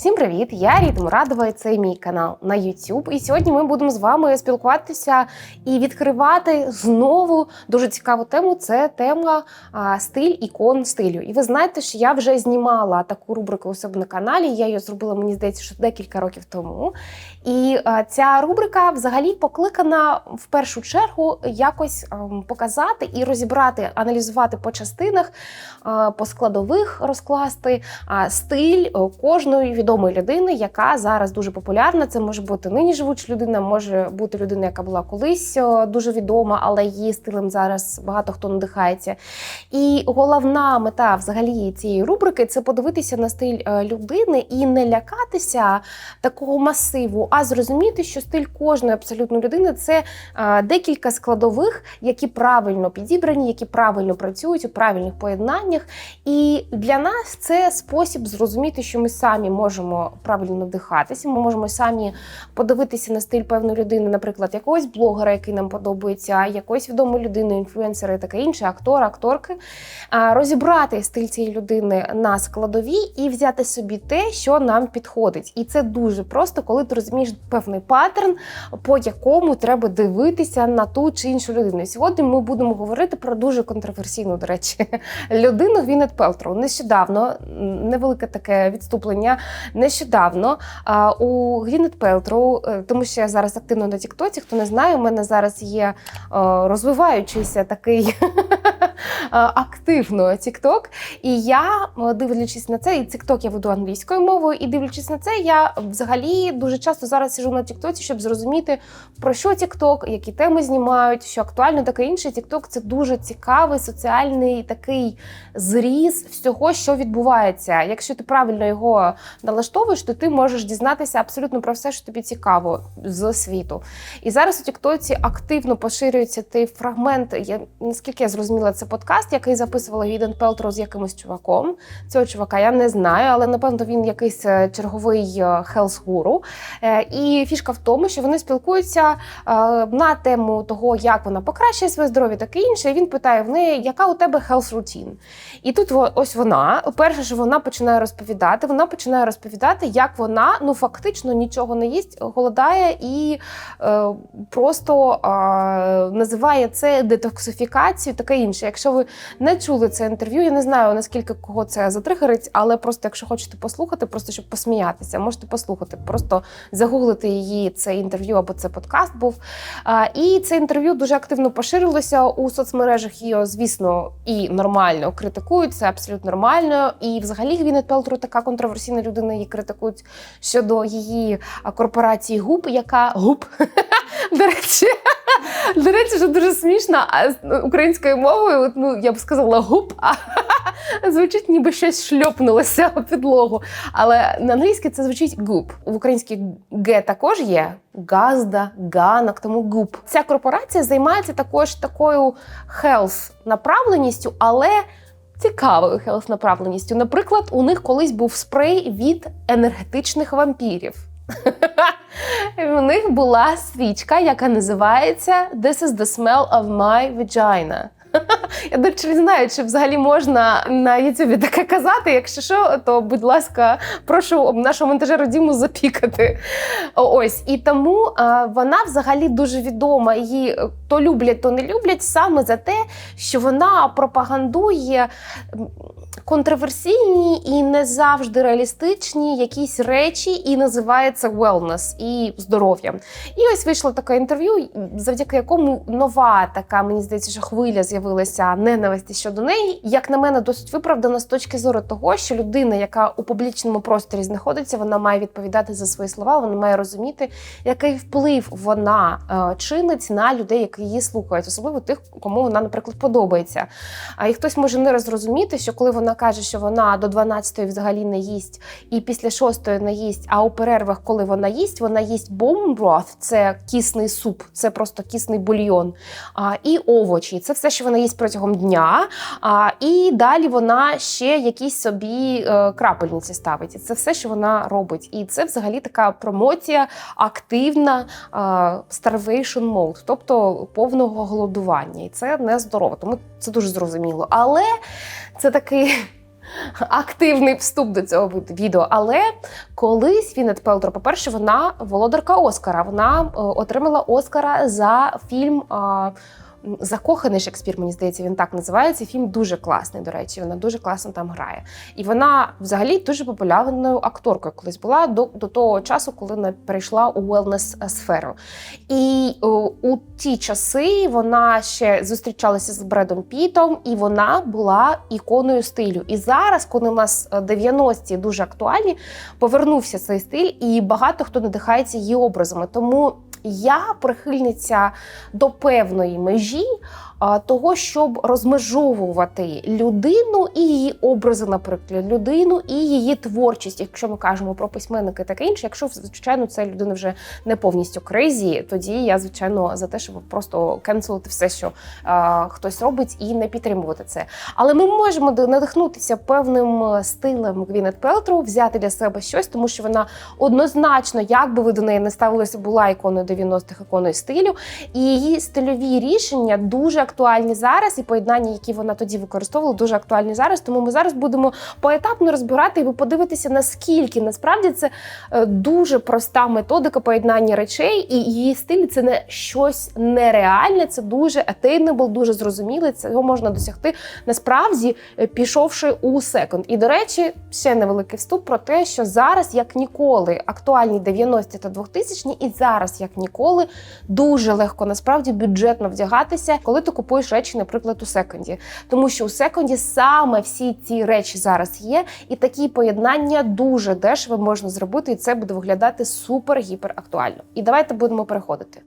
Всім привіт! Я Ріта Мурадова, і це мій канал на YouTube. І сьогодні ми будемо з вами спілкуватися і відкривати знову дуже цікаву тему. Це тема а, стиль ікон стилю. І ви знаєте, що я вже знімала таку рубрику у себе на каналі. Я її зробила, мені здається, що декілька років тому. І а, ця рубрика взагалі покликана в першу чергу якось ем, показати і розібрати, аналізувати по частинах, а, по складових розкласти а, стиль е, кожної відомої людини, яка зараз дуже популярна. Це може бути нині живуча людина, може бути людина, яка була колись дуже відома, але її стилем зараз багато хто надихається. І головна мета взагалі цієї рубрики це подивитися на стиль е, людини і не лякатися такого масиву, а зрозуміти, що стиль кожної абсолютно людини це е, декілька складових, які правильно підібрані, які правильно працюють у правильних поєднаннях. І для нас це спосіб зрозуміти, що ми самі можемо правильно надихатися. Ми можемо самі подивитися на стиль певної людини, наприклад, якогось блогера, який нам подобається, якоїсь відомої людини, інфлюенсера і таке інше, актора, акторки, розібрати стиль цієї людини на складові і взяти собі те, що нам підходить. І це дуже просто, коли ти розумієш певний паттерн, по якому треба дивитися на ту чи іншу людину. Сьогодні ми будемо говорити про дуже контроверсійну, до речі, людину Гвінет Пелтроу. Нещодавно невелике таке відступлення. Нещодавно у Гвінет Пелтроу, е, тому що я зараз активно на Тіктоці, хто не знає, у мене зараз є е, розвиваючийся такий активно Тікток. І я, е, дивлячись на це, і Тікток я веду англійською мовою, і дивлячись на це, я взагалі дуже часто зараз сижу на Тіктоці, щоб зрозуміти, про що Тікток, які теми знімають, що актуально таке інше. Тікток це дуже цікавий соціальний такий зріз всього, що відбувається. Якщо ти правильно його налаштовуєш, то ти можеш дізнатися абсолютно про все, що тобі цікаво з світу. І зараз у Тіктоці активно поширюється той фрагмент. Я наскільки я зрозуміла, це подкаст, який записувала Гіден Пелтро з якимось чуваком. Цього чувака я не знаю, але напевно він якийсь е, черговий хелс-гуру. І фішка в тому, що вони спілкуються е, на тему того, як вона покращує своє здоров'я, таке інше. І він питає в неї, яка у тебе health routine? І тут ось вона. Перше, що вона починає розповідати, вона починає розповідати, як вона ну фактично нічого не їсть, голодає і е, просто е, називає це детоксифікацією, таке інше. Якщо ви не чули це інтерв'ю, я не знаю наскільки кого це затригерить, але просто якщо хочете послухати, просто щоб посміятися, можете послухати, просто загуглити її це інтерв'ю або це подкаст був. А, і це інтерв'ю дуже активно поширилося у соцмережах. Її, звісно, і нормально критикують. Це абсолютно нормально. І взагалі Гвінет Пелтру така контроверсійна людина. Її критикують щодо її корпорації ГУП, яка ГУП. До речі, до речі, що дуже смішно, з українською мовою, ну я б сказала гуп, а звучить, ніби щось шльопнулося у підлогу. Але на англійській це звучить гуп. В українській г також є газда, ганок, тому гуп. Ця корпорація займається також такою health направленістю, але. Цікавою хелс направленістю. Наприклад, у них колись був спрей від енергетичних вампірів. У них була свічка, яка називається This is the smell of my vagina. Я до речі, не знаю, чи взагалі можна на Ютубі таке казати. Якщо що, то будь ласка, прошу нашого монтажера Діму запікати. Ось і тому вона взагалі дуже відома. Її е, то люблять, то не люблять саме за те, що вона пропагандує контроверсійні і не завжди реалістичні якісь речі, і називає це wellness і здоров'я. І ось вийшло таке інтерв'ю, завдяки якому нова така, мені здається, що хвиля з'явилася ненависті щодо неї. Як на мене, досить виправдана з точки зору того, що людина, яка у публічному просторі знаходиться, вона має відповідати за свої слова, вона має розуміти, який вплив вона е, чинить на людей, які її слухають, особливо тих, кому вона, наприклад, подобається. А і хтось може не розрозуміти, що коли вона каже, що вона до 12-ї взагалі не їсть, і після 6-ї не їсть, а у перервах, коли вона їсть, вона їсть broth, це кісний суп, це просто кісний бульйон, а, і овочі. Це все, що вона їсть протягом дня. А, і далі вона ще якісь собі е, крапельниці ставить. І це все, що вона робить. І це взагалі така промоція активна е, starvation mode, тобто повного голодування. І це не здорово, тому це дуже зрозуміло. Але це такий активний вступ до цього відео. Але колись Вінет Пелтро, по-перше, вона володарка Оскара. Вона е, отримала Оскара за фільм. Е, Закоханий Шекспір, мені здається, він так називається. Фільм дуже класний, до речі, вона дуже класно там грає. І вона взагалі дуже популярною акторкою колись була до, до того часу, коли вона перейшла у велнес сферу. І о, у ті часи вона ще зустрічалася з Бредом Пітом, і вона була іконою стилю. І зараз, коли у нас е, 90-ті дуже актуальні, повернувся цей стиль, і багато хто надихається її образами. Тому я прихильниця до певної межі того, щоб розмежовувати людину і її образи, наприклад, людину і її творчість. Якщо ми кажемо про письменника і таке інше, якщо звичайно ця людина вже не повністю крейзі, тоді я звичайно за те, щоб просто кенселити все, що а, хтось робить, і не підтримувати це. Але ми можемо надихнутися певним е, стилем Гвінет Пелтру, взяти для себе щось, тому що вона однозначно, як би ви до неї не ставилися, була іконою 90-х, іконою стилю. І її стильові рішення дуже актуальні зараз, і поєднання, які вона тоді використовувала, дуже актуальні зараз. Тому ми зараз будемо поетапно розбирати, і ви подивитеся, наскільки насправді це е, дуже проста методика поєднання речей, і її стиль це не щось нереальне, це дуже attainable, дуже зрозуміле. Цього можна досягти насправді, е, пішовши у секонд. І до речі, ще невеликий вступ про те, що зараз, як ніколи, актуальні 90-ті та 2000-ні, і зараз, як ніколи, дуже легко насправді бюджетно вдягатися, коли ти купуєш речі, наприклад, у секонді. Тому що у секонді саме всі ці речі зараз є, і такі поєднання дуже дешево можна зробити, і це буде виглядати супер-гіпер актуально. І давайте будемо переходити.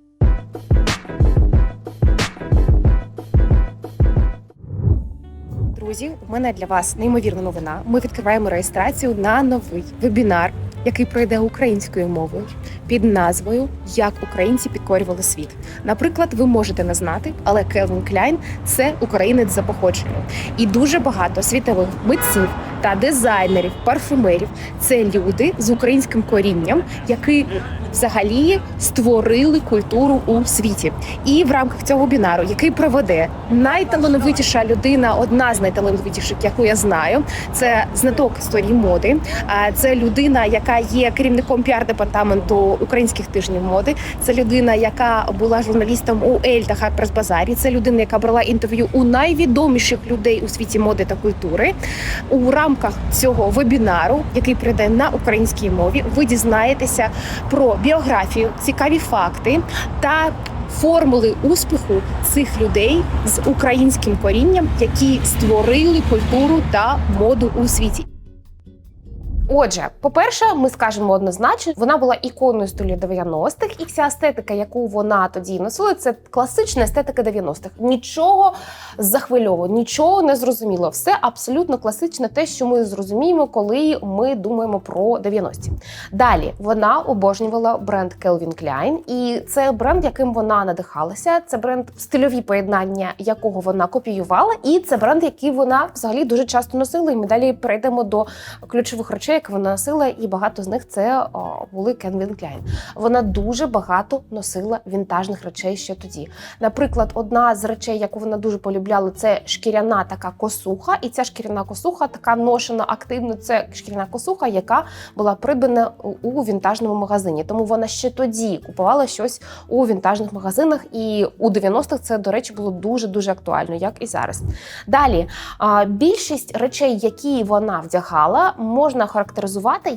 Друзі, у мене для вас неймовірна новина. Ми відкриваємо реєстрацію на новий вебінар, який пройде українською мовою під назвою Як українці підкорювали світ. Наприклад, ви можете не знати, але Келвін Кляйн це українець за походженням. І дуже багато світових митців та дизайнерів, парфумерів це люди з українським корінням, які взагалі створили культуру у світі. І в рамках цього вебінару, який проведе найталановитіша людина, одна з найталановитіших, яку я знаю, це знаток історії моди. А це людина, яка є керівником піар-департаменту українських тижнів моди. Це людина, яка була журналістом у Ель та Харперс Базарі. Це людина, яка брала інтерв'ю у найвідоміших людей у світі моди та культури. У рамках цього вебінару, який прийде на українській мові, ви дізнаєтеся про біографію, цікаві факти та формули успіху цих людей з українським корінням, які створили культуру та моду у світі. Отже, по-перше, ми скажемо однозначно, вона була іконою стилю 90-х, і вся естетика, яку вона тоді носила, це класична естетика 90-х. Нічого захвильового, нічого не зрозуміло. Все абсолютно класичне, те, що ми зрозуміємо, коли ми думаємо про 90-ті. Далі вона обожнювала бренд Calvin Klein, і це бренд, яким вона надихалася. Це бренд стильові поєднання, якого вона копіювала, і це бренд, який вона взагалі дуже часто носила. І ми далі перейдемо до ключових речей, які вона носила, і багато з них це о, були Calvin Klein. Вона дуже багато носила вінтажних речей ще тоді. Наприклад, одна з речей, яку вона дуже полюбляла, це шкіряна така косуха. І ця шкіряна косуха така ношена активно. Це шкіряна косуха, яка була придбана у вінтажному магазині. Тому вона ще тоді купувала щось у вінтажних магазинах. І у 90-х це, до речі, було дуже дуже актуально, як і зараз. Далі більшість речей, які вона вдягала, можна характеризувати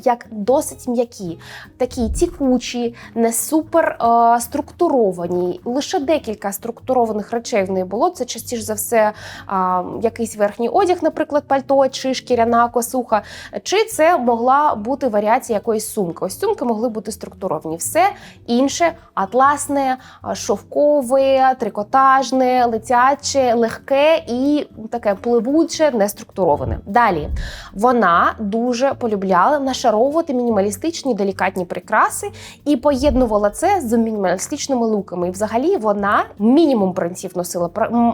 як досить м'які, такі тікучі, не супер е, структуровані. Лише декілька структурованих речей в неї було. Це частіше за все а, якийсь верхній одяг, наприклад, пальто чи шкіряна косуха. Чи це могла бути варіація якоїсь сумки? Ось сумки могли бути структуровані. Все інше атласне, шовкове, трикотажне, летяче, легке і таке пливуче, неструктуроване. Далі вона дуже полюбляла полюбляла нашаровувати мінімалістичні делікатні прикраси і поєднувала це з мінімалістичними луками. І взагалі вона мінімум принців носила,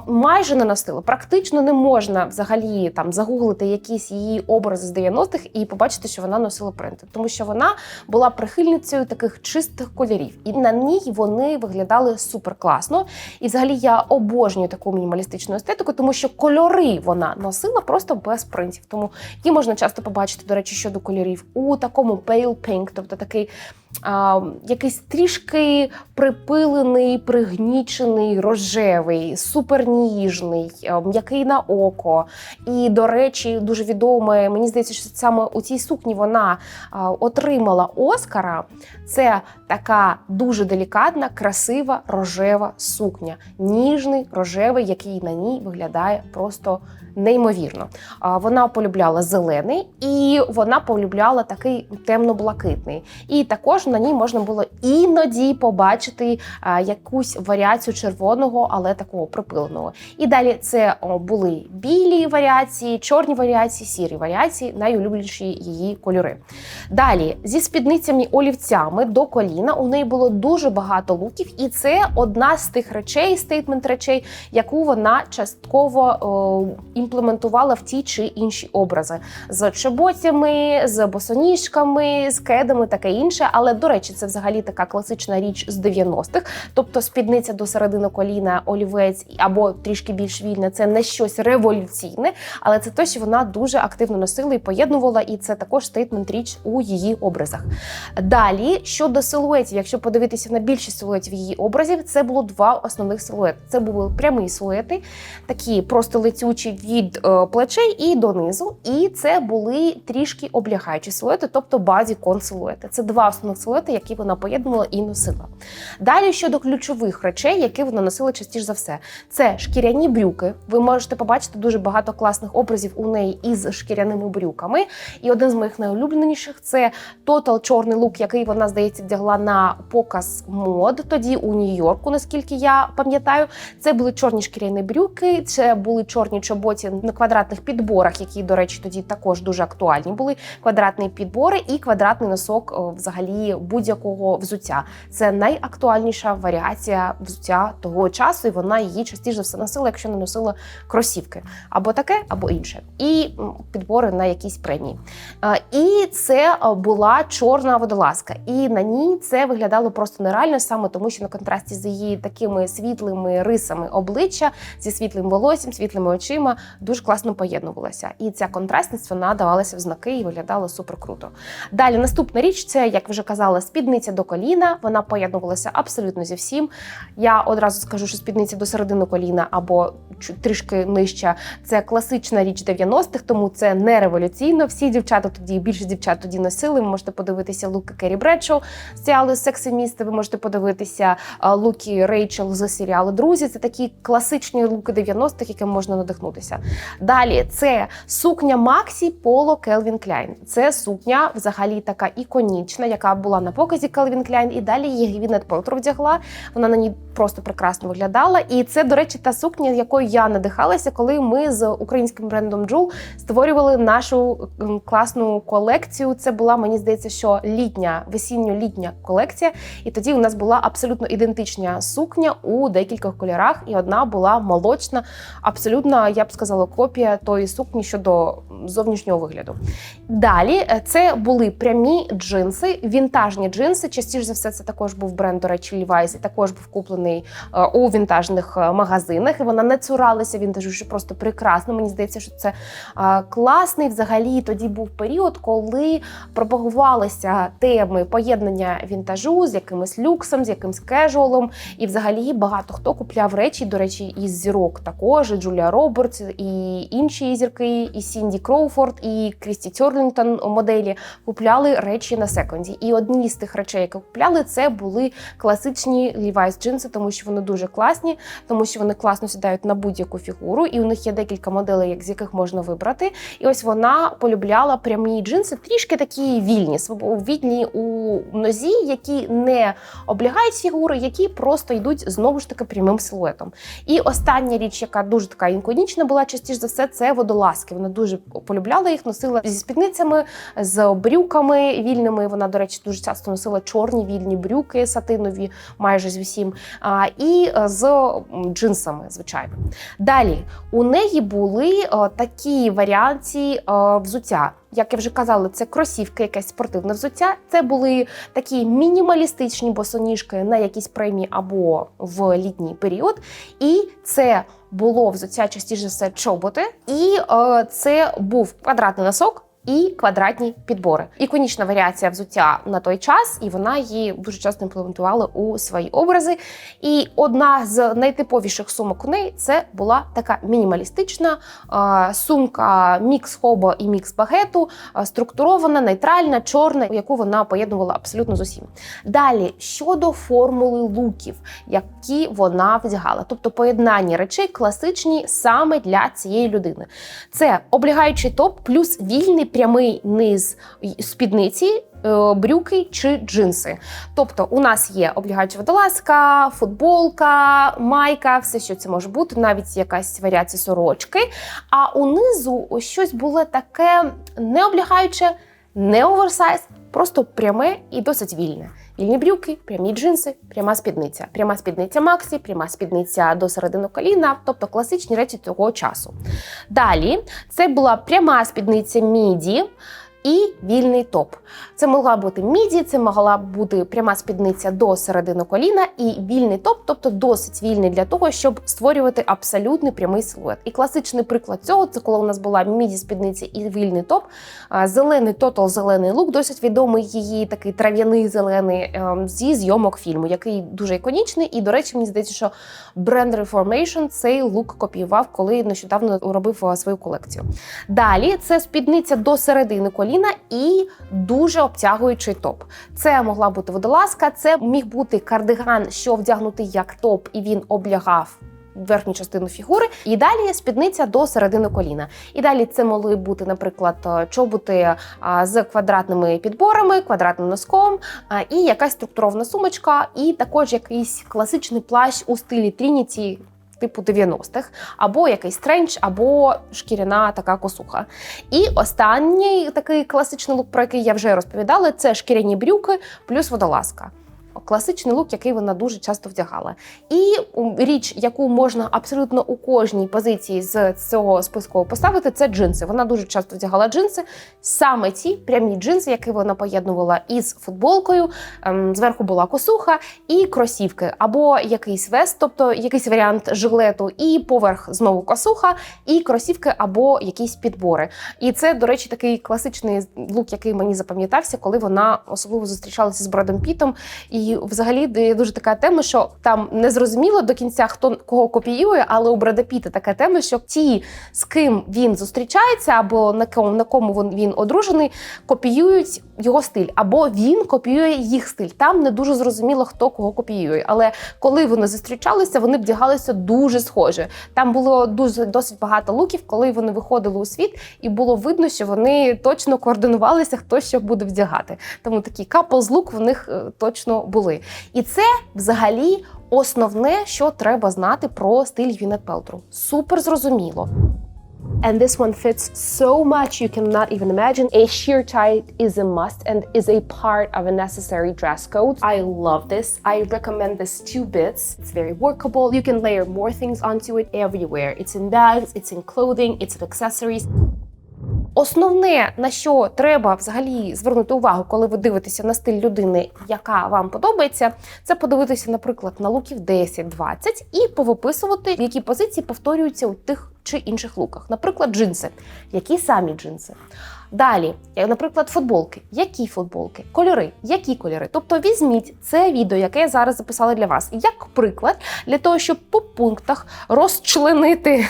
майже не носила. Практично не можна взагалі там загуглити якісь її образи з 90-х і побачити, що вона носила принти, тому що вона була прихильницею таких чистих кольорів, і на ній вони виглядали супер класно. І взагалі я обожнюю таку мінімалістичну естетику, тому що кольори вона носила просто без принтів. Тому її можна часто побачити, до речі, щодо кольорів у такому pale pink, тобто такий. А, якийсь трішки припилений, пригнічений, рожевий, суперніжний, а, м'який на око. І, до речі, дуже відоме, мені здається, що саме у цій сукні вона а, отримала Оскара. Це така дуже делікатна, красива рожева сукня. Ніжний рожевий, який на ній виглядає просто неймовірно. А, Вона полюбляла зелений і вона полюбляла такий темно-блакитний. І також на ній можна було іноді побачити а, якусь варіацію червоного, але такого припиленого. І далі це були білі варіації, чорні варіації, сірі варіації, найулюбленіші її кольори. Далі зі спідницями олівцями до коліна у неї було дуже багато луків, і це одна з тих речей, стейтмент речей, яку вона частково о, імплементувала в ті чи інші образи з чоботями, з босоніжками, з кедами, таке інше. Але до речі, це взагалі така класична річ з 90-х. Тобто спідниця до середини коліна, олівець або трішки більш вільне це не щось революційне, але це те, що вона дуже активно носила і поєднувала, і це також стейтмент річ у її образах. Далі щодо силуетів, якщо подивитися на більшість силуетів її образів, це було два основних силуети. Це були прямі силуети, такі просто летючі від е, плечей і донизу. І це були трішки облягаючі силуети, тобто базі кон силуети. Це два основних силуети, які вона поєднувала і носила. Далі щодо ключових речей, які вона носила частіше за все, це шкіряні брюки. Ви можете побачити дуже багато класних образів у неї із шкіряними брюками. І один з моїх найулюбленіших це тотал чорний лук, який вона здається вдягла на показ мод тоді у Нью-Йорку, наскільки я пам'ятаю. Це були чорні шкіряні брюки, це були чорні чоботі на квадратних підборах, які, до речі, тоді також дуже актуальні були. Квадратні підбори і квадратний носок о, будь-якого взуття. Це найактуальніша варіація взуття того часу, і вона її частіше за все носила, якщо не носила кросівки. Або таке, або інше. І підбори на якісь премії. І це була чорна водолазка. І на ній це виглядало просто нереально, саме тому, що на контрасті з її такими світлими рисами обличчя, зі світлим волоссям, світлими очима дуже класно поєднувалася. І ця контрастність вона давалася в знаки і виглядала супер круто. Далі наступна річ це, як вже казала, спідниця до коліна. Вона поєднувалася абсолютно зі всім. Я одразу скажу, що спідниця до середини коліна або трішки нижча це класична річ 90-х, тому це не революційно. Всі дівчата тоді, більше дівчат тоді носили. Ви можете подивитися луки Керрі Бредшоу з серіалу Секси місце. Ви можете подивитися луки Рейчел з серіалу Друзі. Це такі класичні луки 90-х, яким можна надихнутися. Далі це сукня Максі Поло Келвін Кляйн. Це сукня взагалі така іконічна, яка була на показі Calvin Klein І далі її Гвінет Пелтро вдягла. Вона на ній просто прекрасно виглядала. І це, до речі, та сукня, якою я надихалася, коли ми з українським брендом Джул створювали нашу класну колекцію. Це була, мені здається, що літня, весінньо-літня колекція. І тоді у нас була абсолютно ідентична сукня у декількох кольорах, і одна була молочна, абсолютно, я б сказала, копія тої сукні щодо зовнішнього вигляду. Далі е, це були прямі джинси, вінтажні джинси. Частіше за все, це також був бренд, до речі, Levi's, і також був куплений е, у вінтажних е, магазинах. І вона не цуралася вінтажу, що просто прекрасно. Мені здається, що це класний. Взагалі тоді був період, коли пропагувалися теми поєднання вінтажу з якимось люксом, з якимось кежуалом. І взагалі багато хто купляв речі, до речі, із зірок також, і Джулія Робертс, і інші зірки, і Сінді Кроуфорд, і Крісті Тьорлінгтон моделі купляли речі на секонді. І одні з тих речей, які купляли, це були класичні Levi's джинси, тому що вони дуже класні, тому що вони класно сідають на будь-яку фігуру, і у них є декілька моделей, з яких можна вибрати. І ось вона полюбляла прямі джинси, трішки такі вільні, вільні у нозі, які не облягають фігури, які просто йдуть знову ж таки прямим силуетом. І остання річ, яка дуже така інконічна була, частіше за все, це водолазки. Вона дуже полюбляла їх, носила зі спідницями, з брюками вільними. Вона, до речі, дуже часто носила чорні вільні брюки сатинові, майже з усім, і е, з джинсами, звичайно. Далі у неї були е, такі варіації е, взуття. Як я вже казала, це кросівки, якесь спортивне взуття. Це були такі мінімалістичні босоніжки на якісь премії або в літній період. І це було взуття частіше все чоботи, і е, це був квадратний носок. І квадратні підбори. Іконічна варіація взуття на той час, і вона її дуже часто імплементувала у свої образи. І одна з найтиповіших сумок у неї це була така мінімалістична е, сумка мікс хоба і мікс багету, е, структурована, нейтральна, чорна, яку вона поєднувала абсолютно з усім. Далі щодо формули луків, які вона вдягала, тобто поєднання речей класичні саме для цієї людини. Це облігаючий топ плюс вільний прямий низ спідниці. е, Брюки чи джинси. Тобто, у нас є облігаюча водолазка, футболка, майка, все, що це може бути, навіть якась варіація сорочки. А унизу щось було таке не облігаюче, не оверсайз, просто пряме і досить вільне. Вільні брюки, прямі джинси, пряма спідниця, пряма спідниця Максі, пряма спідниця до середини коліна, тобто класичні речі цього часу. Далі це була пряма спідниця міді. І вільний топ. Це могла бути міді, це могла бути пряма спідниця до середини коліна, і вільний топ, тобто досить вільний для того, щоб створювати абсолютний прямий силует. І класичний приклад цього це коли у нас була міді спідниця і вільний топ. Зелений тотал, зелений лук, досить відомий її такий трав'яний зелений ем, зі зйомок фільму, який дуже іконічний. І, до речі, мені здається, що бренд Reformation цей лук копіював, коли нещодавно робив свою колекцію. Далі це спідниця до середини коліна і дуже обтягуючий топ. Це могла бути водолазка, це міг бути кардиган, що вдягнутий як топ, і він облягав. Верхню частину фігури, і далі спідниця до середини коліна. І далі це могли бути, наприклад, е, чоботи з квадратними підборами, квадратним носком, і якась структурована сумочка, і також якийсь класичний плащ у стилі Трініті. Типу 90-х, або якийсь тренч, або шкіряна така косуха. І останній такий класичний лук, про який я вже розповідала, це шкіряні брюки плюс водолазка. Класичний лук, який вона дуже часто вдягала. І річ, яку можна абсолютно у кожній позиції з цього списку поставити, це джинси. Вона дуже часто вдягала джинси. Саме ці прямі джинси, які вона поєднувала із футболкою. ем, Зверху була косуха і кросівки, або якийсь вест, тобто якийсь варіант жилету, і поверх знову косуха, і кросівки, або якісь підбори. І це, до речі, такий класичний лук, який мені запам'ятався, коли вона особливо зустрічалася з Бредом Пітом. І взагалі є дуже така тема, що там не зрозуміло до кінця, хто кого копіює, але у Брада Піта така тема, що ті, з ким він зустрічається, або на кому на кому він одружений, копіюють його стиль, або він копіює їх стиль. Там не дуже зрозуміло, хто кого копіює. Але коли вони зустрічалися, вони вдягалися дуже схоже. Там було дуже досить багато луків, коли вони виходили у світ, і було видно, що вони точно координувалися, хто що буде вдягати. Тому такі couples look в них е, точно були. І це взагалі основне, що треба знати про стиль Гвінет Пелтру. Супер зрозуміло. And this one fits so much you cannot even imagine. A sheer tie is a must and is a part of a necessary dress code. I love this. I recommend this two bits. It's very workable. You can layer more things onto it everywhere. It's in bags, it's in clothing, it's in accessories. Основне, на що треба взагалі звернути увагу, коли ви дивитеся на стиль людини, яка вам подобається, це подивитися, наприклад, на луків 10-20 і повиписувати, які позиції повторюються у тих чи інших луках. Наприклад, джинси. Які самі джинси? Далі, як, наприклад, футболки. Які футболки? Кольори, які кольори? Тобто візьміть це відео, яке я зараз записала для вас, як приклад для того, щоб по пунктах розчленити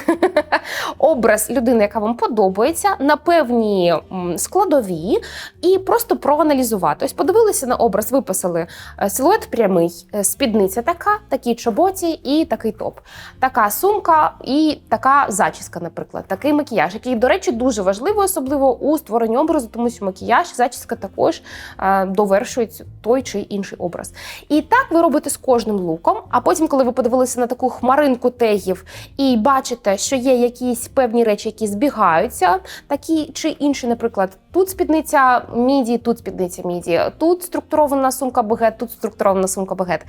образ людини, яка вам подобається, на певні складові, і просто проаналізувати. Ось подивилися на образ, виписали е, силует прямий, е, спідниця така, такі чоботі і такий топ, така сумка і така зачіска, наприклад, такий макіяж, який, до речі, дуже важливий, особливо у створенні образу, тому що макіяж, зачіска також е, довершують той чи інший образ. І так ви робите з кожним луком. А потім, коли ви подивилися на таку хмаринку тегів і бачите, що є якісь певні речі, які збігаються, такі чи інші, наприклад, тут спідниця міді, тут спідниця міді, тут структурована сумка багет, тут структурована сумка багет.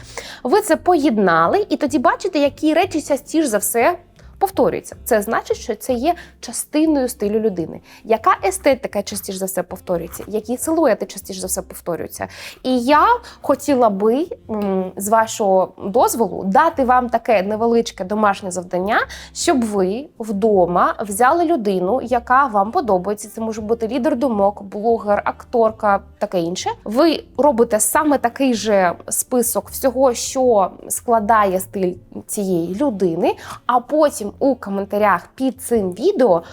Ви це поєднали, і тоді бачите, які речі частіше за все. Повторюється, це значить, що це є частиною стилю людини. Яка естетика частіше за все повторюється, які силуети частіше за все повторюються. І я хотіла би з вашого дозволу дати вам таке невеличке домашнє завдання, щоб ви вдома взяли людину, яка вам подобається. Це може бути лідер думок, блогер, акторка, таке інше. Ви робите саме такий же список всього, що складає стиль цієї людини, а потім у коментарях під цим відео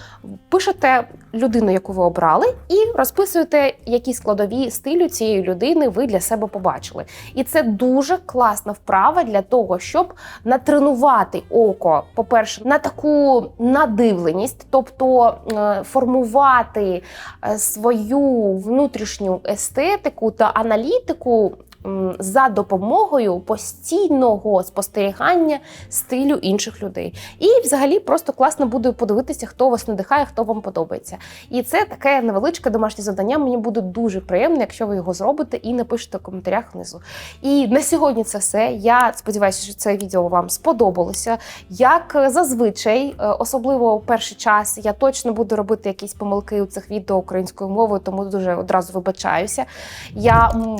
пишете людину, яку ви обрали, і розписуєте, які складові стилю цієї людини ви для себе побачили. І це дуже класна вправа для того, щоб натренувати око, по-перше, на таку надивленість, тобто е, формувати е, свою внутрішню естетику та аналітику. За допомогою постійного спостерігання стилю інших людей, і взагалі просто класно буде подивитися, хто вас надихає, хто вам подобається. І це таке невеличке домашнє завдання. Мені буде дуже приємно, якщо ви його зробите і напишете в коментарях внизу. І на сьогодні це все. Я сподіваюся, що це відео вам сподобалося. Як зазвичай, е, особливо в перший час, я точно буду робити якісь помилки у цих відео українською мовою, тому дуже одразу вибачаюся. Я м,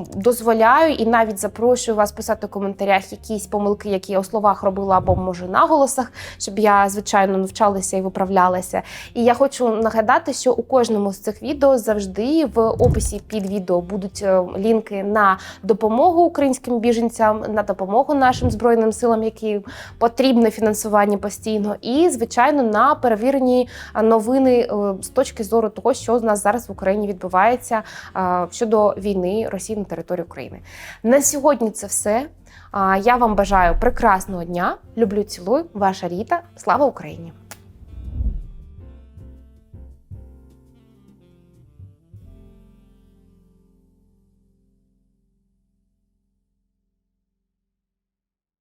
дозволяю і навіть запрошую вас писати в коментарях якісь помилки, які я у словах робила або може наголосах, щоб я звичайно навчалася і виправлялася. І я хочу нагадати, що у кожному з цих відео завжди в описі під відео будуть е, лінки на допомогу українським біженцям, на допомогу нашим збройним силам, які потрібне фінансування постійно, і звичайно на перевірені новини е, з точки зору того, що з нас зараз в Україні відбувається е, щодо війни Росії на території України. На сьогодні це все. Я вам бажаю прекрасного дня. Люблю, цілую, ваша Ріта. Слава Україні!